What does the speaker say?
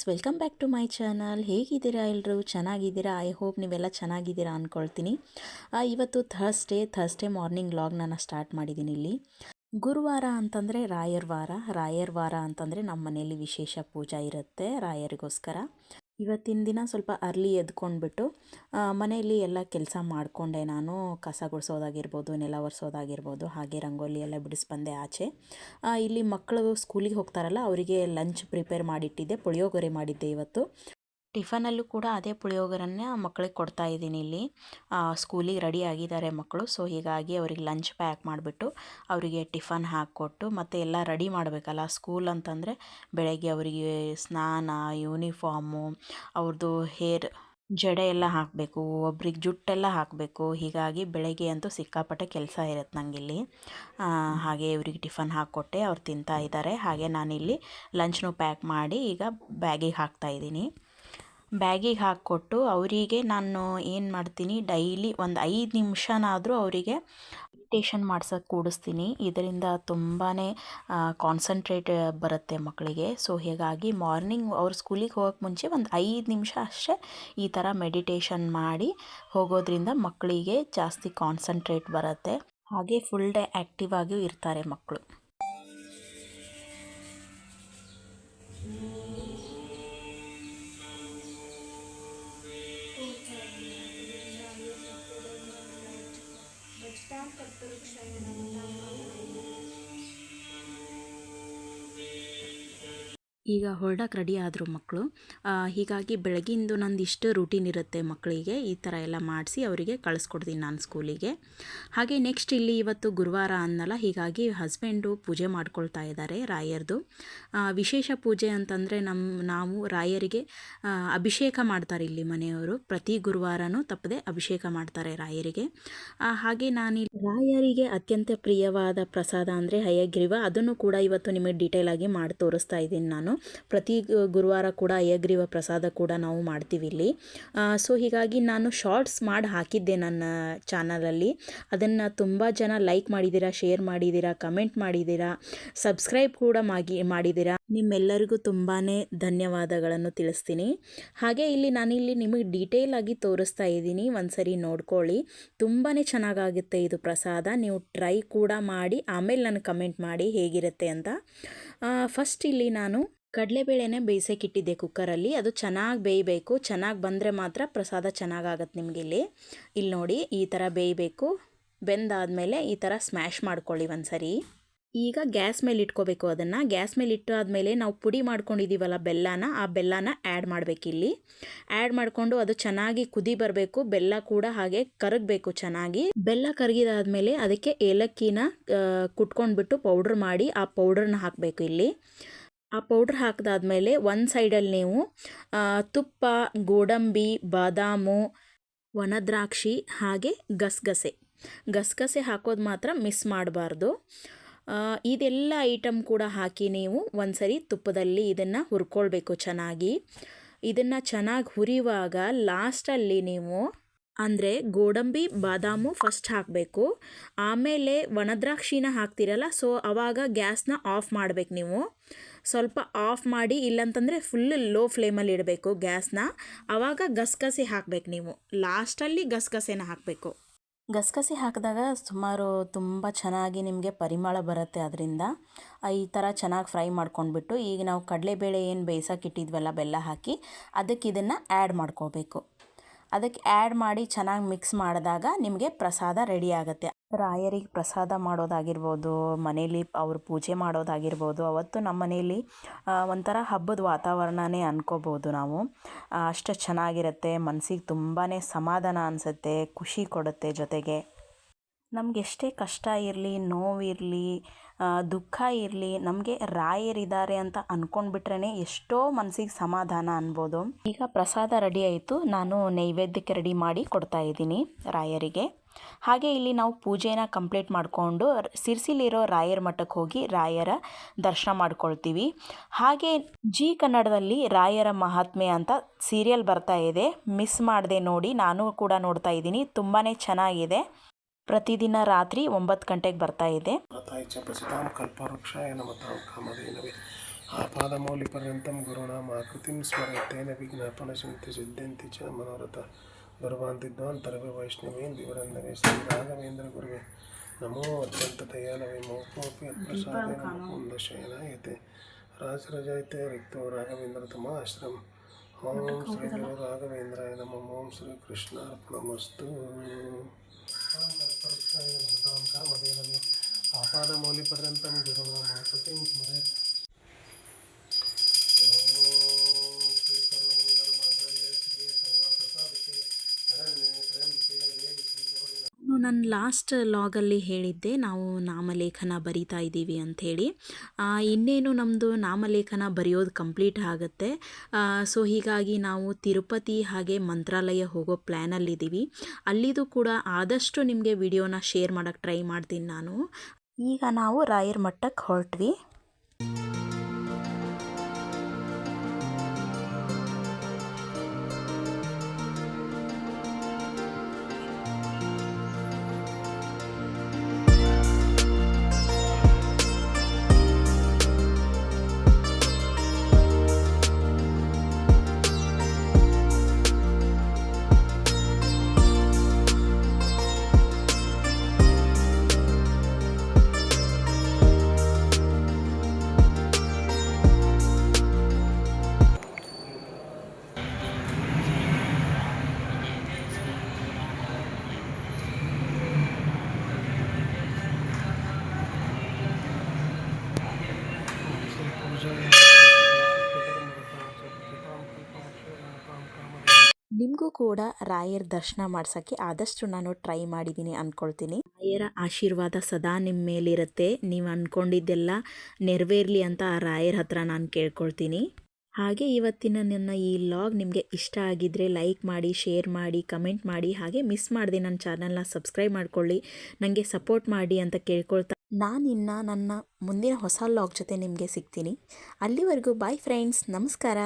Friends, welcome back to my channel. ಹೇಗಿದ್ದೀರಾ ಎಲ್ಲರೂ ಚೆನ್ನಾಗಿದ್ದೀರಾ? ಐ ಹೋಪ್ ನೀವೆಲ್ಲ ಚೆನ್ನಾಗಿದ್ದೀರಾ ಅಂದ್ಕೊಳ್ತೀನಿ ಇವತ್ತು ಥರ್ಸ್ಡೇ ಥರ್ಸ್ಡೇ ಮಾರ್ನಿಂಗ್ ಲಾಗ್ ನಾನು ಸ್ಟಾರ್ಟ್ ಮಾಡಿದ್ದೀನಿ ಇಲ್ಲಿ. ಗುರುವಾರ ಅಂತಂದರೆ ರಾಯರ್ ವಾರ. ರಾಯರ್ ವಾರ ಅಂತಂದರೆ ನಮ್ಮ ಮನೆಯಲ್ಲಿ ವಿಶೇಷ ಪೂಜಾ ಇರುತ್ತೆ ರಾಯರಿಗೋಸ್ಕರ. ಇವತ್ತಿನ ದಿನ ಸ್ವಲ್ಪ ಅರ್ಲಿ ಎದ್ಕೊಂಡ್ಬಿಟ್ಟು ಮನೆಯಲ್ಲಿ ಎಲ್ಲ ಕೆಲಸ ಮಾಡಿಕೊಂಡೆ ನಾನು. ಕಸ ಗುಡಿಸೋದಾಗಿರ್ಬೋದು, ನೆಲ ಒರೆಸೋದಾಗಿರ್ಬೋದು, ಹಾಗೆ ರಂಗೋಲಿ ಎಲ್ಲ ಬಿಡಿಸ್ಬಂದೆ ಆಚೆ. ಇಲ್ಲಿ ಮಕ್ಕಳು ಸ್ಕೂಲಿಗೆ ಹೋಗ್ತಾರಲ್ಲ, ಅವರಿಗೆ ಲಂಚ್ ಪ್ರಿಪೇರ್ ಮಾಡಿಟ್ಟಿದ್ದೆ, ಪುಳಿಯೋಗರೆ ಮಾಡಿದ್ದೆ ಇವತ್ತು. ಟಿಫನಲ್ಲೂ ಕೂಡ ಅದೇ ಪುಳಿಯೋಗರನ್ನ ಮಕ್ಕಳಿಗೆ ಕೊಡ್ತಾ ಇದ್ದೀನಿ ಇಲ್ಲಿ. ಸ್ಕೂಲಿಗೆ ರೆಡಿ ಆಗಿದ್ದಾರೆ ಮಕ್ಕಳು, ಸೊ ಹೀಗಾಗಿ ಅವ್ರಿಗೆ ಲಂಚ್ ಪ್ಯಾಕ್ ಮಾಡಿಬಿಟ್ಟು ಅವರಿಗೆ ಟಿಫನ್ ಹಾಕ್ಕೊಟ್ಟು ಮತ್ತು ಎಲ್ಲ ರೆಡಿ ಮಾಡಬೇಕಲ್ಲ ಸ್ಕೂಲ್ ಅಂತಂದರೆ ಬೆಳಗ್ಗೆ ಅವರಿಗೆ ಸ್ನಾನ, ಯೂನಿಫಾರ್ಮು, ಅವ್ರದ್ದು ಹೇರ್ ಜಡೆ ಎಲ್ಲ ಹಾಕಬೇಕು, ಒಬ್ರಿಗೆ ಜುಟ್ಟೆಲ್ಲ ಹಾಕಬೇಕು. ಹೀಗಾಗಿ ಬೆಳಗ್ಗೆ ಅಂತೂ ಸಿಕ್ಕಾಪಟ್ಟೆ ಕೆಲಸ ಇರುತ್ತೆ ನನಗಿಲ್ಲಿ ಹಾಗೆ ಇವ್ರಿಗೆ ಟಿಫನ್ ಹಾಕ್ಕೊಟ್ಟೆ, ಅವ್ರು ತಿಂತಾ ಇದ್ದಾರೆ. ಹಾಗೆ ನಾನಿಲ್ಲಿ ಲಂಚ್ನೂ ಪ್ಯಾಕ್ ಮಾಡಿ ಈಗ ಬ್ಯಾಗಿಗೆ ಹಾಕ್ತಾ ಇದ್ದೀನಿ. ಬ್ಯಾಗಿಗೆ ಹಾಕ್ಕೊಟ್ಟು ಅವರಿಗೆ ನಾನು ಏನು ಮಾಡ್ತೀನಿ, ಡೈಲಿ ಒಂದು ಐದು ನಿಮಿಷನಾದರೂ ಅವರಿಗೆ ಮೆಡಿಟೇಷನ್ ಮಾಡ್ಸೋಕೆ ಕೂಡಿಸ್ತೀನಿ. ಇದರಿಂದ ತುಂಬಾ ಕಾನ್ಸಂಟ್ರೇಟ್ ಬರುತ್ತೆ ಮಕ್ಕಳಿಗೆ. ಸೊ ಹೀಗಾಗಿ ಮಾರ್ನಿಂಗ್ ಅವ್ರ ಸ್ಕೂಲಿಗೆ ಹೋಗೋಕ್ಕೆ ಮುಂಚೆ ಒಂದು ಐದು ನಿಮಿಷ ಅಷ್ಟೇ ಈ ಥರ ಮೆಡಿಟೇಷನ್ ಮಾಡಿ ಹೋಗೋದ್ರಿಂದ ಮಕ್ಕಳಿಗೆ ಜಾಸ್ತಿ ಕಾನ್ಸಂಟ್ರೇಟ್ ಬರುತ್ತೆ. ಹಾಗೆ ಫುಲ್ ಡೇ ಆ್ಯಕ್ಟಿವ್ ಆಗಿಯೂ ಇರ್ತಾರೆ ಮಕ್ಕಳು ಈಗ ಹೊರಡಕ್ಕೆ ರೆಡಿ ಆದರು ಮಕ್ಕಳು ಹೀಗಾಗಿ ಬೆಳಗಿಂದು ನಂದು ಇಷ್ಟು ರೂಟೀನ್ ಇರುತ್ತೆ ಮಕ್ಕಳಿಗೆ ಈ ಥರ ಎಲ್ಲ ಮಾಡಿಸಿ ಅವರಿಗೆ ಕಳಿಸ್ಕೊಡ್ತೀನಿ ನಾನು ಸ್ಕೂಲಿಗೆ ಹಾಗೆ ನೆಕ್ಸ್ಟ್ ಇಲ್ಲಿ ಇವತ್ತು ಗುರುವಾರ ಅನ್ನಲ್ಲ, ಹೀಗಾಗಿ ಹಸ್ಬೆಂಡು ಪೂಜೆ ಮಾಡ್ಕೊಳ್ತಾ ಇದ್ದಾರೆ ರಾಯರ್ದು. ವಿಶೇಷ ಪೂಜೆ ಅಂತಂದರೆ ನಮ್ಮ ನಾವು ರಾಯರಿಗೆ ಅಭಿಷೇಕ ಮಾಡ್ತಾರೆ ಇಲ್ಲಿ ಮನೆಯವರು. ಪ್ರತಿ ಗುರುವಾರನೂ ತಪ್ಪದೆ ಅಭಿಷೇಕ ಮಾಡ್ತಾರೆ ರಾಯರಿಗೆ. ಹಾಗೆ ನಾನು ರಾಯರಿಗೆ ಅತ್ಯಂತ ಪ್ರಿಯವಾದ ಪ್ರಸಾದ ಅಂದರೆ ಹಯಗ್ರೀವ. ಅದನ್ನು ಕೂಡ ಇವತ್ತು ನಿಮಗೆ ಡೀಟೇಲ್ ಆಗಿ ಮಾಡಿ ತೋರಿಸ್ತಾ ಇದ್ದೀನಿ ನಾನು. ಪ್ರತಿ ಗುರುವಾರ ಕೂಡ ಅಯ್ಯಗ್ರೀವ ಪ್ರಸಾದ ಕೂಡ ನಾವು ಮಾಡ್ತೀವಿ ಇಲ್ಲಿ. ಸೊ ಹೀಗಾಗಿ ನಾನು ಶಾರ್ಟ್ಸ್ ಮಾಡಿ ಹಾಕಿದ್ದೆ ನನ್ನ ಚಾನಲಲ್ಲಿ ಅದನ್ನು ತುಂಬ ಜನ ಲೈಕ್ ಮಾಡಿದ್ದೀರಾ ಶೇರ್ ಮಾಡಿದ್ದೀರಾ ಕಮೆಂಟ್ ಮಾಡಿದ್ದೀರಾ ಸಬ್ಸ್ಕ್ರೈಬ್ ಕೂಡ ಮಾಡಿ ಮಾಡಿದ್ದೀರಾ ನಿಮ್ಮೆಲ್ಲರಿಗೂ ತುಂಬಾ ಧನ್ಯವಾದಗಳನ್ನು ತಿಳಿಸ್ತೀನಿ. ಹಾಗೆ ಇಲ್ಲಿ ನಾನಿಲ್ಲಿ ನಿಮಗೆ ಡೀಟೇಲ್ ಆಗಿ ತೋರಿಸ್ತಾ ಇದ್ದೀನಿ. ಒಂದ್ಸರಿ ನೋಡ್ಕೊಳ್ಳಿ. ತುಂಬಾ ಚೆನ್ನಾಗಾಗುತ್ತೆ ಇದು ಪ್ರಸಾದ. ನೀವು ಟ್ರೈ ಕೂಡ ಮಾಡಿ, ಆಮೇಲೆ ನನಗೆ ಕಮೆಂಟ್ ಮಾಡಿ ಹೇಗಿರುತ್ತೆ ಅಂತ. ಫಸ್ಟ್ ಇಲ್ಲಿ ನಾನು ಕಡಲೆಬೇಳೆನೆ ಬೇಯಿಸೋಕ್ಕಿಟ್ಟಿದ್ದೆ ಕುಕ್ಕರಲ್ಲಿ. ಅದು ಚೆನ್ನಾಗಿ ಬೇಯಬೇಕು. ಚೆನ್ನಾಗಿ ಬಂದರೆ ಮಾತ್ರ ಪ್ರಸಾದ ಚೆನ್ನಾಗಾಗತ್ತೆ ನಿಮಗೆ ಇಲ್ಲಿ. ನೋಡಿ, ಈ ಥರ ಬೇಯಬೇಕು. ಬೆಂದಾದಮೇಲೆ ಈ ಥರ ಸ್ಮ್ಯಾಶ್ ಮಾಡ್ಕೊಳ್ಳಿ ಒಂದ್ಸರಿ. ಈಗ ಗ್ಯಾಸ್ ಮೇಲೆ ಇಟ್ಕೋಬೇಕು ಅದನ್ನು. ಗ್ಯಾಸ್ ಮೇಲೆ ಇಟ್ಟು ಆದಮೇಲೆ ನಾವು ಪುಡಿ ಮಾಡ್ಕೊಂಡಿದ್ದೀವಲ್ಲ ಬೆಲ್ಲನ, ಆ ಬೆಲ್ಲನ ಆ್ಯಡ್ ಮಾಡಬೇಕಿಲ್ಲಿ ಆ್ಯಡ್ ಮಾಡಿಕೊಂಡು ಅದು ಚೆನ್ನಾಗಿ ಕುದಿ ಬರಬೇಕು. ಬೆಲ್ಲ ಕೂಡ ಹಾಗೆ ಕರಗಬೇಕು ಚೆನ್ನಾಗಿ. ಬೆಲ್ಲ ಕರಗಿದಾದ್ಮೇಲೆ ಅದಕ್ಕೆ ಏಲಕ್ಕಿನ ಕುಟ್ಕೊಂಡ್ಬಿಟ್ಟು ಪೌಡ್ರ್ ಮಾಡಿ ಆ ಪೌಡ್ರನ್ನ ಹಾಕಬೇಕು ಇಲ್ಲಿ. ಆ ಪೌಡ್ರ್ ಹಾಕಿದಾದ್ಮೇಲೆ ಒಂದು ಸೈಡಲ್ಲಿ ನೀವು ತುಪ್ಪ, ಗೋಡಂಬಿ, ಬಾದಾಮು ಒಣದ್ರಾಕ್ಷಿ ಹಾಗೆ ಗಸಗಸೆ. ಗಸಗಸೆ ಹಾಕೋದು ಮಾತ್ರ ಮಿಸ್ ಮಾಡಬಾರ್ದು. ಇದೆಲ್ಲ ಐಟಮ್ ಕೂಡ ಹಾಕಿ ನೀವು ಒಂದ್ಸರಿ ತುಪ್ಪದಲ್ಲಿ ಇದನ್ನು ಹುರ್ಕೊಳ್ಬೇಕು ಚೆನ್ನಾಗಿ. ಇದನ್ನು ಚೆನ್ನಾಗಿ ಹುರಿಯುವಾಗ ಲಾಸ್ಟಲ್ಲಿ ನೀವು ಅಂದರೆ ಗೋಡಂಬಿ, ಬಾದಾಮು ಫಸ್ಟ್ ಹಾಕಬೇಕು. ಆಮೇಲೆ ಒಣದ್ರಾಕ್ಷಿನ ಹಾಕ್ತಿರಲ್ಲ ಸೊ ಆವಾಗ ಗ್ಯಾಸ್ನ ಆಫ್ ಮಾಡಬೇಕು ನೀವು. ಸ್ವಲ್ಪ ಆಫ್ ಮಾಡಿ, ಇಲ್ಲಂತಂದರೆ ಫುಲ್ ಲೋ ಫ್ಲೇಮಲ್ಲಿ ಇಡಬೇಕು ಗ್ಯಾಸ್ನ. ಆವಾಗ ಗಸಗಸೆ ಹಾಕಬೇಕು ನೀವು. ಲಾಸ್ಟಲ್ಲಿ ಗಸಗಸೆನ ಹಾಕಬೇಕು. ಗಸಗಸೆ ಹಾಕಿದಾಗ ಸುಮಾರು ತುಂಬ ಚೆನ್ನಾಗಿ ನಿಮಗೆ ಪರಿಮಳ ಬರುತ್ತೆ ಅದರಿಂದ. ಈ ಥರ ಚೆನ್ನಾಗಿ ಫ್ರೈ ಮಾಡ್ಕೊಂಡ್ಬಿಟ್ಟು, ಈಗ ನಾವು ಕಡಲೆಬೇಳೆ ಏನು ಬೇಯಿಸೋಕೆ ಇಟ್ಟಿದ್ವಲ್ಲ, ಬೆಲ್ಲ ಹಾಕಿ, ಅದಕ್ಕೆ ಇದನ್ನು ಆ್ಯಡ್ ಮಾಡ್ಕೋಬೇಕು. ಅದಕ್ಕೆ ಆ್ಯಡ್ ಮಾಡಿ ಚೆನ್ನಾಗಿ ಮಿಕ್ಸ್ ಮಾಡಿದಾಗ ನಿಮಗೆ ಪ್ರಸಾದ ರೆಡಿ ಆಗುತ್ತೆ. ರಾಯರಿಗೆ ಪ್ರಸಾದ ಮಾಡೋದಾಗಿರ್ಬೋದು ಮನೇಲಿ ಅವ್ರು ಪೂಜೆ ಮಾಡೋದಾಗಿರ್ಬೋದು ಅವತ್ತು ನಮ್ಮ ಮನೇಲಿ ಆ, ಒಂಥರ ಹಬ್ಬದ ವಾತಾವರಣನೇ ಅನ್ಕೋಬೋದು ನಾವು. ಅಷ್ಟು ಚೆನ್ನಾಗಿರುತ್ತೆ ಮನಸ್ಸಿಗೆ ತುಂಬಾ ಸಮಾಧಾನ ಅನಿಸುತ್ತೆ ಖುಷಿ ಕೊಡುತ್ತೆ ಜೊತೆಗೆ. ನಮ್ಗೆ ಎಷ್ಟೇ ಕಷ್ಟ ಇರಲಿ ನೋವಿರಲಿ ದುಃಖ ಇರಲಿ, ನಮಗೆ ರಾಯರಿದ್ದಾರೆ ಅಂತ ಅಂದ್ಕೊಂಡ್ಬಿಟ್ರೇ ಎಷ್ಟೋ ಮನಸ್ಸಿಗೆ ಸಮಾಧಾನ ಅನ್ಬೋದು. ಈಗ ಪ್ರಸಾದ ರೆಡಿ ಆಯಿತು. ನಾನು ನೈವೇದ್ಯಕ್ಕೆ ರೆಡಿ ಮಾಡಿ ಕೊಡ್ತಾ ಇದ್ದೀನಿ ರಾಯರಿಗೆ. ಹಾಗೆ ಇಲ್ಲಿ ನಾವು ಪೂಜೆನ ಕಂಪ್ಲೀಟ್ ಮಾಡಿಕೊಂಡು ಸಿರ್ಸಿಲಿರೋ ರಾಯರ ಮಠಕ್ಕೆ ಹೋಗಿ ರಾಯರ ದರ್ಶನ ಮಾಡ್ಕೊಳ್ತೀವಿ. ಹಾಗೆ ಜಿ ಕನ್ನಡದಲ್ಲಿ ರಾಯರ ಮಹಾತ್ಮೆ ಅಂತ ಸೀರಿಯಲ್ ಬರ್ತಾ ಇದೆ. ಮಿಸ್ ಮಾಡದೆ ನೋಡಿ, ನಾನು ಕೂಡ ನೋಡ್ತಾ ಇದ್ದೀನಿ. ತುಂಬಾ ಚೆನ್ನಾಗಿದೆ. ಪ್ರತಿದಿನ ರಾತ್ರಿ ಒಂಬತ್ತು ಗಂಟೆಗೆ ಬರ್ತಾ ಇದೆ. ಆಪಾದಮೌಲಿಪರ್ಯಂತಂ ಗುರುಣಾಂ ಆಕೃತಿಂ ಸ್ಮರತೆನ ವಿಜ್ಞಾಪನ ಶಕ್ತಿ ಸಿದ್ಧಂತಿ ಚ ಮನೋರಥ. ದುರ್ವಾಂತಿದ್ವಾನ್ ತರವೆ ವೈಷ್ಣವೇನ್ ವಿವರಂದರೆ ಶ್ರೀ ರಾಘವೇಂದ್ರ ಗುರುವೆ. ನಮೋ ಅತ್ಯಂತ ದಯಾಲವೇ ಮೌಕೋಪಿ ಅಪ್ರಸಾದೇನ ಮುಕುಂದ ಶಯನಾಯತೆ ರಾಜರಜಯತೆ ರಿಕ್ತೋ ರಾಘವೇಂದ್ರ ತಮ ಆಶ್ರಮ ಓಂ ಶ್ರೀ ಗುರು ರಾಘವೇಂದ್ರಾಯ ನಮಃ, ಓಂ ಶ್ರೀ ಕೃಷ್ಣಾರ್ಪಣಮಸ್ತು. कृष्णाय भूतां कामधेन मे आपादमौलिपर्यन्तं गुरुणां आकृतिं स्मरेत् ನಾನು ಲಾಸ್ಟ್ ಲಾಗಲ್ಲಿ ಹೇಳಿದ್ದೆ, ನಾವು ನಾಮಲೇಖನ ಬರಿತಾ ಇದ್ದೀವಿ ಅಂಥೇಳಿ. ಇನ್ನೇನು ನಮ್ಮದು ನಾಮಲೇಖನ ಬರೆಯೋದು ಕಂಪ್ಲೀಟ್ ಆಗುತ್ತೆ. ಸೊ ಹೀಗಾಗಿ ನಾವು ತಿರುಪತಿ ಹಾಗೆ ಮಂತ್ರಾಲಯ ಹೋಗೋ ಪ್ಲ್ಯಾನಲ್ಲಿದ್ದೀವಿ ಅಲ್ಲಿದು ಕೂಡ ಆದಷ್ಟು ನಿಮಗೆ ವಿಡಿಯೋನ ಶೇರ್ ಮಾಡೋಕ್ಕೆ ಟ್ರೈ ಮಾಡ್ತೀನಿ ನಾನು. ಈಗ ನಾವು ರಾಯರ್ ಮಠಕ್ಕೆ ಹೊರಟ್ವಿ. ನಿಮಗೂ ಕೂಡ ರಾಯರ ದರ್ಶನ ಮಾಡ್ಸೋಕ್ಕೆ ಆದಷ್ಟು ನಾನು ಟ್ರೈ ಮಾಡಿದ್ದೀನಿ ಅಂದ್ಕೊಳ್ತೀನಿ ರಾಯರ ಆಶೀರ್ವಾದ ಸದಾ ನಿಮ್ಮ ಮೇಲಿರುತ್ತೆ. ನೀವು ಅಂದ್ಕೊಂಡಿದ್ದೆಲ್ಲ ನೆರವೇರಲಿ ಅಂತ ಆ ರಾಯರ ಹತ್ರ ನಾನು ಕೇಳ್ಕೊಳ್ತೀನಿ. ಹಾಗೆ ಇವತ್ತಿನ ನನ್ನ ಈ ಲಾಗ್ ನಿಮಗೆ ಇಷ್ಟ ಆಗಿದ್ದರೆ ಲೈಕ್ ಮಾಡಿ ಶೇರ್ ಮಾಡಿ ಕಮೆಂಟ್ ಮಾಡಿ, ಹಾಗೆ ಮಿಸ್ ಮಾಡಿದೆ ನನ್ನ ಚಾನಲ್ನ ಸಬ್ಸ್ಕ್ರೈಬ್ ಮಾಡ್ಕೊಳ್ಳಿ. ನನಗೆ ಸಪೋರ್ಟ್ ಮಾಡಿ ಅಂತ ಕೇಳ್ಕೊಳ್ತಾ ನಾನಿನ್ನು ನನ್ನ ಮುಂದಿನ ಹೊಸ ಲಾಗ್ ಜೊತೆ ನಿಮಗೆ ಸಿಗ್ತೀನಿ. ಅಲ್ಲಿವರೆಗೂ ಬಾಯ್ ಫ್ರೆಂಡ್ಸ್ ನಮಸ್ಕಾರ.